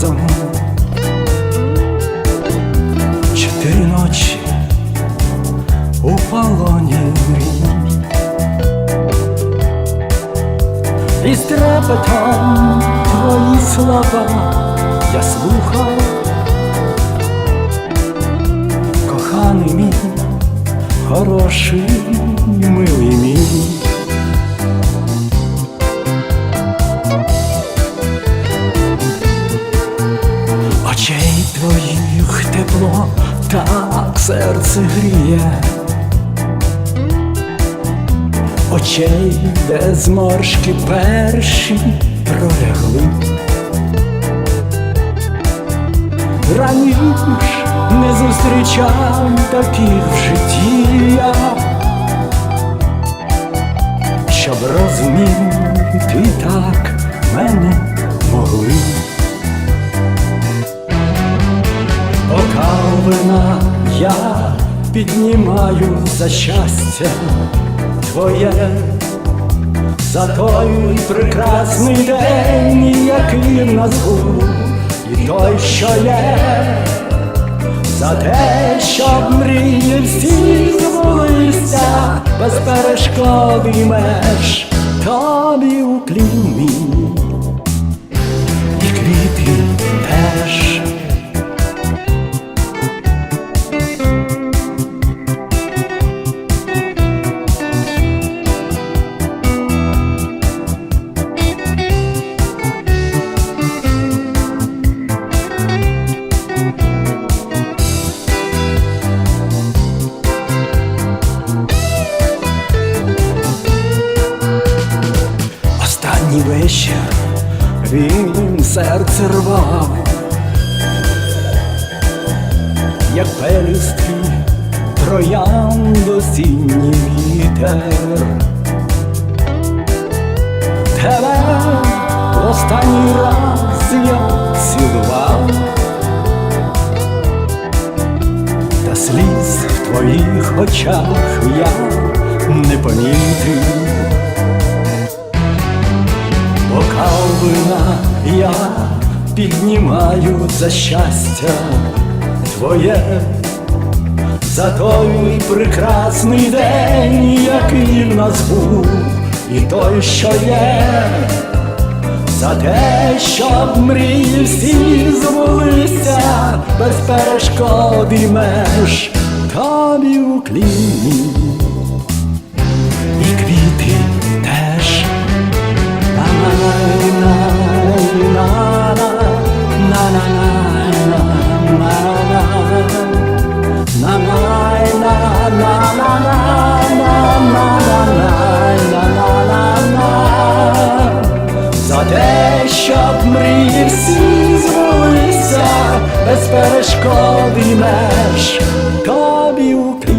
разом. Чотири ночі у полоні. І з трепетом твої слова я слухав, коханий мій, хороший, так серце гріє, очей, де зморшки перші пролягли. Раніш не зустрічав таких в житті я, Окавина я піднімаю за щастя твоє, за той прекрасний день, який в нас був, і той, що є, за те, щоб мрії всі збулися без меж, він серце рвав, як пелюстки троянд осінній вітер. Тебе останній раз я цілував, та сліз в твоїх очах я не помітив. Бокал вина я піднімаю за щастя твоє, за той прекрасний день, який в нас був, і той, що є, за те, щоб мрії всі збулися без перешкод і меж, тобі укліні, і щоб мрії всі збулися без перешкод і меж, тобі Україна.